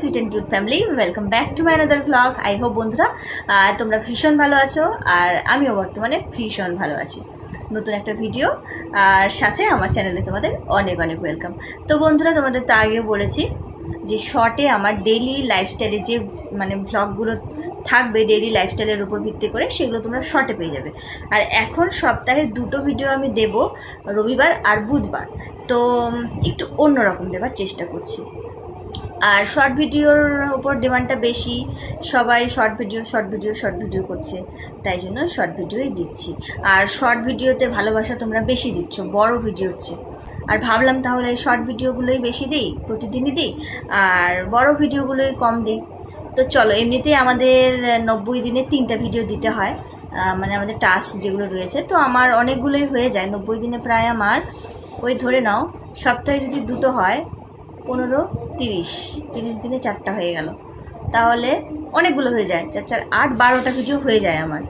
Sweet and cute family welcome back to my another blog I hope বন্ধুরা তোমরা ভীষণ ভালো আছো আর আমিও বর্তমানে ভীষণ ভালো আছি। নতুন একটা ভিডিও আর সাথে আমার চ্যানেলে তোমাদের অনেক অনেক ওয়েলকাম তো বন্ধুরা, তোমাদের তো আগেও বলেছি যে শর্টে আমার ডেইলি লাইফস্টাইলে যে মানে ব্লগগুলো থাকবে ডেইলি লাইফস্টাইলের উপর ভিত্তি করে, সেগুলো তোমরা শর্টে পেয়ে যাবে। আর এখন সপ্তাহে দুটো ভিডিও আমি দেব, রবিবার আর বুধবার। তো একটু অন্যরকম দেওয়ার চেষ্টা করছি। আর শর্ট ভিডিওর উপর ডিমান্ডটা বেশি। সবাই short video short video short video করছে। তাই জন্য শর্ট ভিডিওই দিচ্ছি। আর শর্ট ভিডিওতে ভালোবাসা তোমরা বেশি দিচ্ছ, বড় ভিডিওর চেয়ে। আর ভাবলাম তাহলে শর্ট ভিডিওগুলোই বেশি দিই, প্রতিদিনই দিই, আর বড় ভিডিওগুলোই কম দিই। তো চলো, এমনিতেই আমাদের নব্বই দিনে তিনটা ভিডিও দিতে হয়। মানে আমাদের টাস্ক যেগুলো রয়েছে। তো আমার অনেকগুলোই হয়ে যায়, নব্বই দিনে প্রায় আমার। ওই ধরে নাও, সপ্তাহে যদি দুটো হয় পনেরো, তিরিশ। তিরিশ দিনে চারটা হয়ে গেল। তাহলে অনেকগুলো হয়ে যায়। চার চার, আট, বারোটা ভিডিও হয়ে যায় আমার।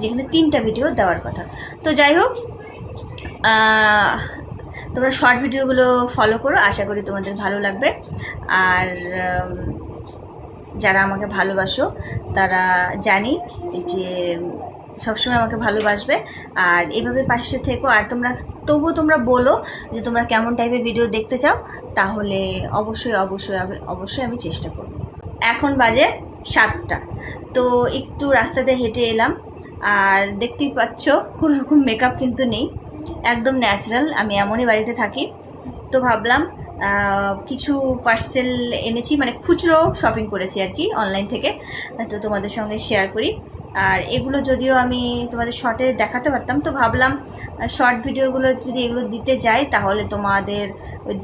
যেখানে তিনটা ভিডিও দেওয়ার কথা। তো যাই হোক তোমরা শর্ট ভিডিওগুলো ফলো করো। আশা করি তোমাদের ভালো লাগবে। আর যারা আমাকে ভালোবাসো, তারা জানি যে সবসময় আমাকে ভালোবাসবে। আর এভাবে পাশে থেকো। আর তোমরা, তবুও তোমরা বলো যে তোমরা কেমন টাইপের ভিডিও দেখতে চাও, তাহলে অবশ্যই অবশ্যই অবশ্যই আমি চেষ্টা করব। এখন বাজে সাতটা। তো একটু রাস্তাতে হেঁটে এলাম। আর দেখতেই পাচ্ছ কোনো রকম মেকআপ কিন্তু নেই। একদম ন্যাচারাল আমি এমনই বাড়িতে থাকি। তো ভাবলাম কিছু পার্সেল এনেছি মানে খুচরো শপিং করেছি আর কি অনলাইন থেকে। তো তোমাদের সঙ্গে শেয়ার করি। আর এগুলো যদিও আমি তোমাদের শর্টে দেখাতে পারতাম, তো ভাবলাম শর্ট ভিডিওগুলো যদি এগুলো দিতে যাই, তাহলে তোমাদের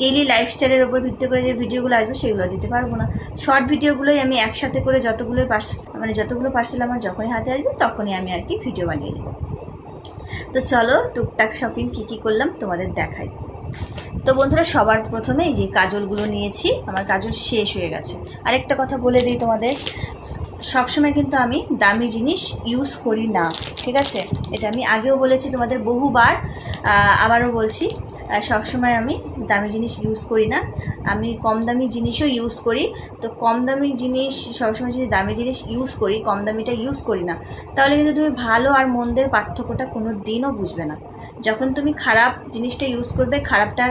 ডেইলি লাইফস্টাইলের উপর ভিত্তি করে যে ভিডিওগুলো আসবে, সেগুলো দিতে পারব না। শর্ট ভিডিওগুলোই আমি একসাথে করে যতগুলোই পার্সেল মানে যতগুলো পার্সেল আমার যখনই হাতে আসবে, তখনই আমি আর কি ভিডিও বানিয়ে দেবো তো চলো, টুকটাক শপিং কী কী করলাম তোমাদের দেখাই। তো বন্ধুরা, সবার প্রথমে যে কাজলগুলো নিয়েছি, আমার কাজল শেষ হয়ে গেছে। আরেকটা কথা বলে দিই তোমাদের সবসময় কিন্তু আমি দামি জিনিস ইউজ করি না, ঠিক আছে? এটা আমি আগেও বলেছি তোমাদের বহুবার আবারও বলছি সবসময় আমি দামি জিনিস ইউজ করি না। আমি কম দামি জিনিসও ইউজ করি, তো কম দামি জিনিস, সবসময় যদি দামি জিনিস ইউজ করি, কম দামিটা ইউজ করি না, তাহলে কিন্তু তুমি ভালো আর মন্দের পার্থক্যটা কোনো দিনও বুঝবে না। যখন তুমি খারাপ জিনিসটা ইউজ করবে খারাপটার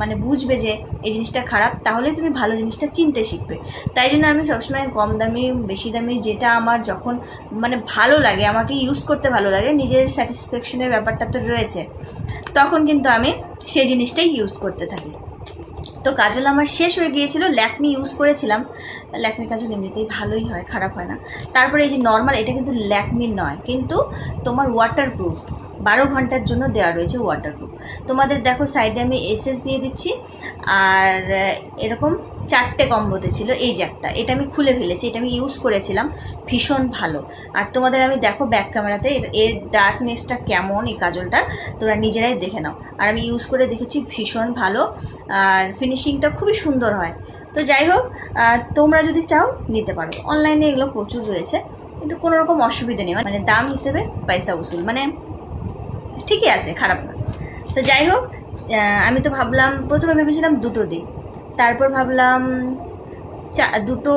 মানে বুঝবে যে এই জিনিসটা খারাপ, তাহলে তুমি ভালো জিনিসটা চিনতে শিখবে। তাই জন্য আমি সবসময় কম দামি, বেশি দামি যেটা আমার যখন মানে ভালো লাগে, আমাকে ইউজ করতে ভালো লাগে, নিজের স্যাটিসফ্যাকশনের ব্যাপারটা তো রয়েছে, তখন কিন্তু আমি সেই জিনিসটাই ইউজ করতে থাকি। তো কাজল আমার শেষ হয়ে গিয়েছিল, ল্যাকমি ইউজ করেছিলাম। ল্যাকমি কাজল এমনিতেই ভালোই হয়, খারাপ হয় না। তারপরে এই যে নর্মাল এটা কিন্তু ল্যাকমির নয়, কিন্তু তোমার ওয়াটারপ্রুফ বারো ঘণ্টার জন্য দেওয়া রয়েছে ওয়াটারপ্রুফ তোমাদের দেখো সাইডে আমি এসএস দিয়ে দিচ্ছি, আর এরকম চারটে কম্বোতে ছিল, এই যে একটা। এটা আমি খুলে ফেলেছি, এটা আমি ইউজ করেছিলাম, ভীষণ ভালো। আর তোমাদের আমি দেখো ব্যাক ক্যামেরাতে এর- ডার্কনেসটা কেমন এই কাজলটার তোমরা নিজেরাই দেখে নাও। আর আমি ইউজ করে দেখেছি, ভীষণ ভালো। আর ফিনিশিংটা খুবই সুন্দর হয়। তো যাই হোক তোমরা যদি চাও, নিতে পারো। অনলাইনে এগুলো প্রচুর রয়েছে, কিন্তু কোনো রকম অসুবিধা নেই। মানে দাম হিসেবে পয়সা উসুল। মানে ঠিকই আছে, খারাপ না। তো যাই হোক আমি তো ভাবলাম, প্রথমে ভেবেছিলাম দুটো দিই তারপর ভাবলাম, চা, দুটো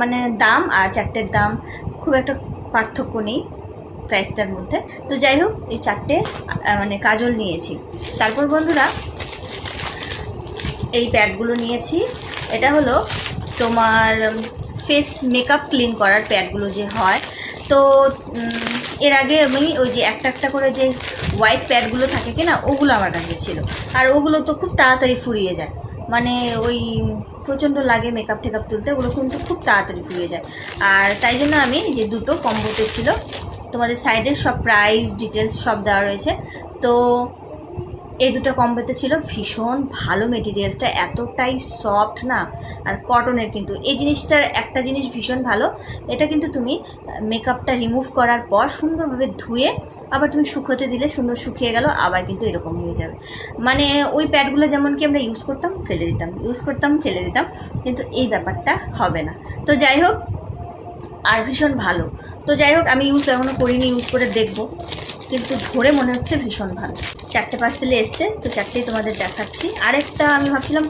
মানে দাম আর চারটের দাম, খুব একটা পার্থক্য নেই প্রাইসটার মধ্যে। তো যাই হোক, এই চারটে মানে কাজল নিয়েছি। তারপর বন্ধুরা, এই প্যাডগুলো নিয়েছি। এটা হলো তোমার ফেস মেকআপ ক্লিন করার প্যাডগুলো যে হয়। তো এর আগে আমি ওই যে একটা একটা করে যে হোয়াইট প্যাডগুলো থাকে কি না ওগুলো আমার কাছে ছিল। আর ওগুলো তো খুব তাড়াতাড়ি ফুরিয়ে যায়। মানে ওই প্রচণ্ড লাগে মেকআপ টেকআপ তুলতে, ওগুলো কিন্তু খুব তাড়াতাড়ি ফুরিয়ে যায়। আর তাই জন্য আমি যে দুটো কম্বোতে ছিল, তোমাদের সাইডের সব প্রাইস ডিটেলস সব দেওয়া রয়েছে। তো এই দুটো কম্বোতে ছিল ভীষণ ভালো মেটেরিয়ালসটা এতটাই সফট না, আর কটনের কিন্তু। এই জিনিসটার একটা জিনিস ভীষণ ভালো, এটা কিন্তু তুমি মেকআপটা রিমুভ করার পর সুন্দরভাবে ধুয়ে, আবার তুমি শুকোতে দিলে সুন্দর শুকিয়ে গেল, আবার কিন্তু এরকম হয়ে যাবে। মানে ওই প্যাডগুলো যেমন কি আমরা ইউজ করতাম, ফেলে দিতাম। ইউজ করতাম, ফেলে দিতাম, কিন্তু এই ব্যাপারটা হবে না। তো যাই হোক, আর ভীষণ ভালো। তো যাই হোক, আমি ইউজ এখনও করিনি ইউজ করে দেখব। কিন্তু ধরে মনে হচ্ছে ভীষণ ভালো। চারটে পার্সেলে এসছে, তো চারটেই তোমাদের দেখাচ্ছি। আরেকটা আমি ভাবছিলাম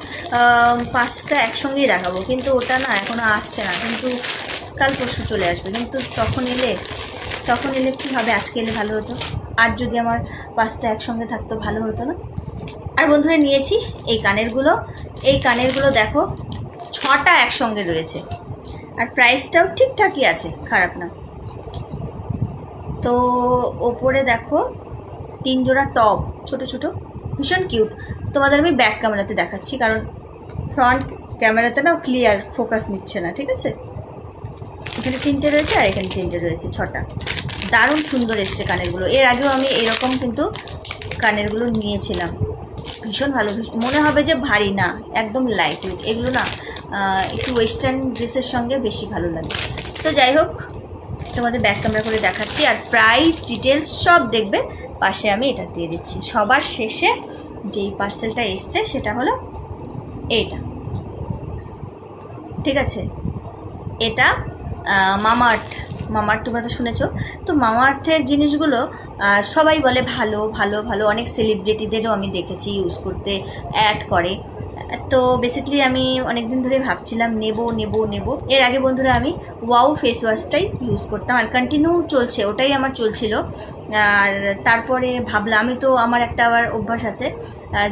পাঁচটা একসঙ্গেই দেখাবো, কিন্তু ওটা না এখনও আসছে না। কিন্তু কাল পরশু চলে আসবে। কিন্তু তখন এলে তখন এলে কী হবে? আজকে এলে ভালো হতো। আর যদি আমার পাঁচটা একসঙ্গে থাকতো, ভালো হতো না। আর বন্ধুরা, নিয়েছি এই কানেরগুলো। এই কানেরগুলো দেখো, ছটা একসঙ্গে রয়েছে। আর প্রাইসটাও ঠিকঠাকই আছে, খারাপ না। তো ওপরে দেখো তিন জোড়া টপ ছোট ছোট, ভীষণ কিউট তোমাদের আমি ব্যাক ক্যামেরাতে দেখাচ্ছি, কারণ ফ্রন্ট ক্যামেরাতে না ক্লিয়ার ফোকাস নিচ্ছে না, ঠিক আছে? এখানে তিনটে রয়েছে আর এখানে তিনটে রয়েছে, ছটা। দারুণ সুন্দর এসছে কানেরগুলো। এর আগেও আমি এরকম কিন্তু কানেরগুলো নিয়েছিলাম। ভীষণ ভালো মনে হবে যে ভারী না, একদম লাইট ওয়েট এগুলো না একটু ওয়েস্টার্ন ড্রেসের সঙ্গে বেশি ভালো লাগে। তো যাই হোক তোমাদের ব্যাক ক্যামেরা করে দেখাচ্ছি আর প্রাইস ডিটেলস সব দেখবে। পাশে আমি এটা দিয়ে দিচ্ছি। সবার শেষে যেই পার্সেলটা এসছে সেটা হলো এইটা। ঠিক আছে? এটা মামা আর্থ মামা আর্থ তোমরা তো শুনেছো। তো মামা আর্থের জিনিসগুলো আহ, সবাই বলে ভালো ভালো ভালো। অনেক সেলিব্রিটিদেরও আমি দেখেছি ইউজ করতে অ্যাড করে। তো বেসিক্যালি আমি অনেকদিন ধরে ভাবছিলাম নেব নেব নেব। এর আগে বন্ধুরা আমি ওয়াও ফেস ওয়াশটাই ইউজ করতাম আর কন্টিনিউ চলছে, ওটাই আমার চলছিল। আর তারপরে ভাবলাম, আমি তো আমার একটা আবার অভ্যাস আছে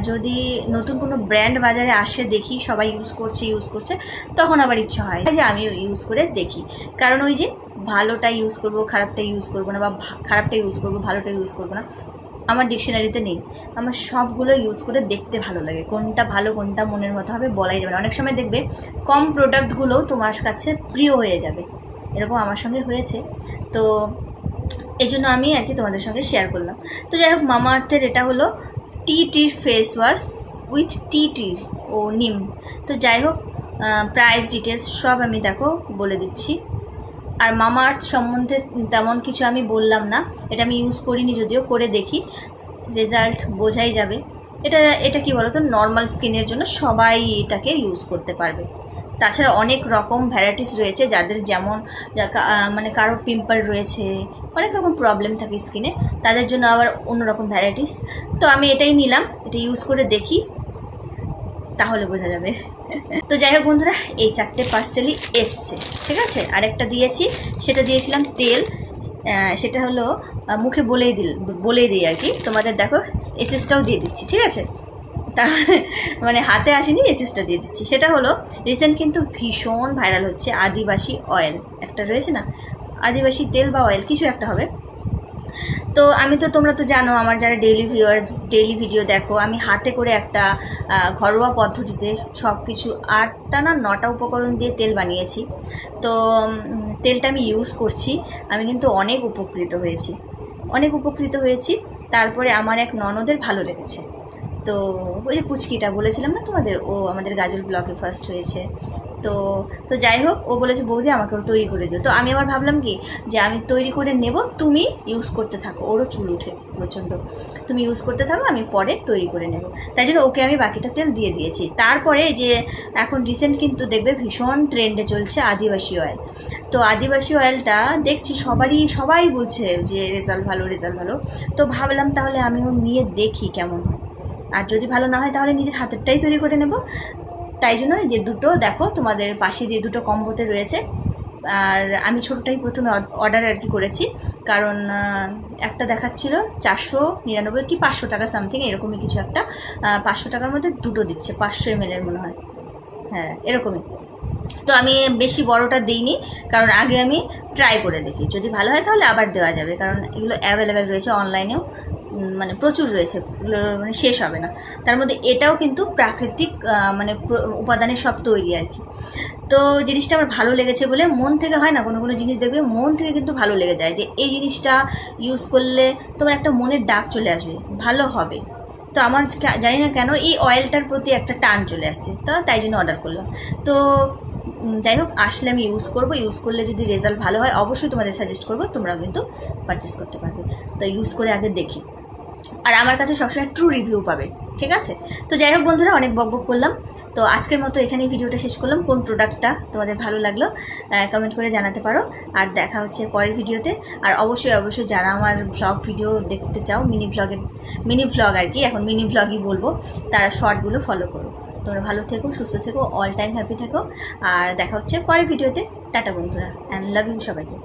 যদি নতুন কোনো ব্র্যান্ড বাজারে আসে দেখি, সবাই ইউজ করছে ইউজ করছে, তখন আবার ইচ্ছা হয় যে আমিও ইউজ করে দেখি। কারণ ওই যে ভালোটা ইউজ করব খারাপটা ইউজ করব না বা খারাপটা ইউজ করব ভালোটা ইউজ করব না আমার ডিকশনারিতে নেই। আমার সবগুলো ইউজ করে দেখতে ভালো লাগে। কোনটা ভালো, কোনটা মনের মতো হবে বলাই যাবে না। অনেক সময় দেখবে কম প্রোডাক্টগুলোও তোমার কাছে প্রিয় হয়ে যাবে। এরকম আমার সঙ্গে হয়েছে। তো এই জন্য আমি আর কি তোমাদের সঙ্গে শেয়ার করলাম। তো যাই হোক, মামা আর্থের এটা হলো টি টির face wash with tea tree ও নিম। তো যাই হোক প্রাইস ডিটেলস সব আমি দেখো বলে দিচ্ছি। আর মামা আর্থ সম্বন্ধে তেমন কিছু আমি বললাম না। এটা আমি ইউজ করিনি যদিও, করে দেখি। রেজাল্ট বোঝাই যাবে। এটা এটা কি বলতো? নর্মাল স্কিনের জন্য সবাই এটাকে ইউজ করতে পারবে। তাছাড়া অনেক রকম ভ্যারাইটিস রয়েছে যাদের যেমন মানে কারোর পিম্পল রয়েছে, অনেক রকম প্রবলেম থাকে স্কিনে তাদের জন্য আবার অন্যরকম ভ্যারাইটিস তো আমি এটাই নিলাম, এটা ইউজ করে দেখি। তাহলে বোঝা যাবে। তো যাই হোক বন্ধুরা, এই চারটে পার্সেলই এসছে, ঠিক আছে? আরেকটা দিয়েছি, সেটা দিয়েছিলাম তেল। সেটা হলো মুখে বলেই দিল, বলেই দিই আর কি। তোমাদের দেখো, এসএসটাও দিয়ে দিচ্ছি, ঠিক আছে? তা মানে হাতে আসেনি, এসএসটা দিয়ে দিচ্ছি। সেটা হলো রিসেন্ট কিন্তু ভীষণ ভাইরাল হচ্ছে আদিবাসী অয়েল একটা রয়েছে না? আদিবাসী তেল বা অয়েল কিছু একটা হবে। তো আমি তো, তোমরা তো জানো, আমার যারা ডেইলি ভিউয়ার্স ডেইলি ভিডিও দেখো, আমি হাতে করে একটা ঘরোয়া পদ্ধতিতে সব কিছু আটটা না নটা উপকরণ দিয়ে তেল বানিয়েছি। তো তেলটা আমি ইউজ করছি। আমি কিন্তু অনেক উপকৃত হয়েছি। অনেক উপকৃত হয়েছি। তারপরে আমার এক ননদের ভালো লেগেছে। তো ওই যে পুচকিটা বলেছিলাম না তোমাদের? ও আমাদের গাজল ব্লকে ফার্স্ট হয়েছে। তো তো যাই হোক, ও বলেছে, বৌদি আমাকেও তৈরি করে দিও। তো আমি আবার ভাবলাম কি, যে আমি তৈরি করে নেব, তুমি ইউজ করতে থাকো। ওরও চুল উঠে প্রচণ্ড। তুমি ইউজ করতে থাকো, আমি পরে তৈরি করে নেব। তাই জন্য ওকে আমি বাকিটা তেল দিয়ে দিয়েছি। তারপরে যে এখন রিসেন্ট কিন্তু দেখবে ভীষণ ট্রেন্ডে চলছে আদিবাসী অয়েল তো আদিবাসী অয়েলটা দেখছি সবারই, সবাই বলছে যে, রেজাল্ট ভালো রেজাল্ট ভালো। তো ভাবলাম তাহলে আমি আমিও নিয়ে দেখি কেমন হয়। আর যদি ভালো না হয় তাহলে নিজের হাতেরটাই তৈরি করে নেব। তাই জন্য যে দুটো, দেখো তোমাদের পাশে দিয়ে দুটো কম্বোতে রয়েছে। আর আমি ছোটোটাই প্রথমে অর্ডার আর কি করেছি। কারণ একটা দেখাচ্ছিল চারশো নিরানব্বই কি পাঁচশো টাকা সামথিং এরকমই কিছু একটা। পাঁচশো টাকার মধ্যে দুটো দিচ্ছে, পাঁচশো এম মনে হয়। হ্যাঁ এরকমই। তো আমি বেশি বড়টা দিইনি, কারণ আগে আমি ট্রাই করে দেখি। যদি ভালো হয় তাহলে আবার দেওয়া যাবে, কারণ এগুলো অ্যাভেলেবেল রয়েছে অনলাইনেও মানে প্রচুর রয়েছে মানে শেষ হবে না। তার মধ্যে এটাও কিন্তু প্রাকৃতিক মানে উপাদানের সব তৈরি আর কি। তো জিনিসটা আমার ভালো লেগেছে বলে মন থেকে হয় না, কোনো কোনো জিনিস দেখবে মন থেকে কিন্তু ভালো লেগে যায় যে এই জিনিসটা ইউজ করলে তোমার একটা মনের ডাক চলে আসবে, ভালো হবে। তো আমার জানি না কেন এই অয়েলটার প্রতি একটা টান চলে আসছে, তো তাই জন্য অর্ডার করলাম। তো যাই হোক, আসলে আমি ইউজ করব ইউজ করলে যদি রেজাল্ট ভালো হয়, অবশ্যই তোমাদের সাজেস্ট করব, তোমরাও কিন্তু পারচেস করতে পারবে। তো ইউজ করে আগে দেখি। আর আমার কাছে সবসময় ট্রু রিভিউ পাবে, ঠিক আছে? তো যাই হোক বন্ধুরা, অনেক বক বক করলাম। তো আজকের মতো এখানেই ভিডিওটা শেষ করলাম। কোন প্রোডাক্টটা তোমাদের ভালো লাগল কমেন্ট করে জানাতে পারো। আর দেখা হচ্ছে পরের ভিডিওতে। আর অবশ্যই অবশ্যই যারা আমার ভ্লগ ভিডিও দেখতে চাও মিনি ভ্লগের মিনি ভ্লগ আর কি, এখন মিনি ভ্লগই বলব, তারা শর্টগুলো ফলো করো। তোমরা ভালো থেকো, সুস্থ থেকো অল টাইম হ্যাপি থেকো। আর দেখা হচ্ছে পরের ভিডিওতে। টাটা বন্ধুরা অ্যান্ড লাভ ইউ সবাইকে।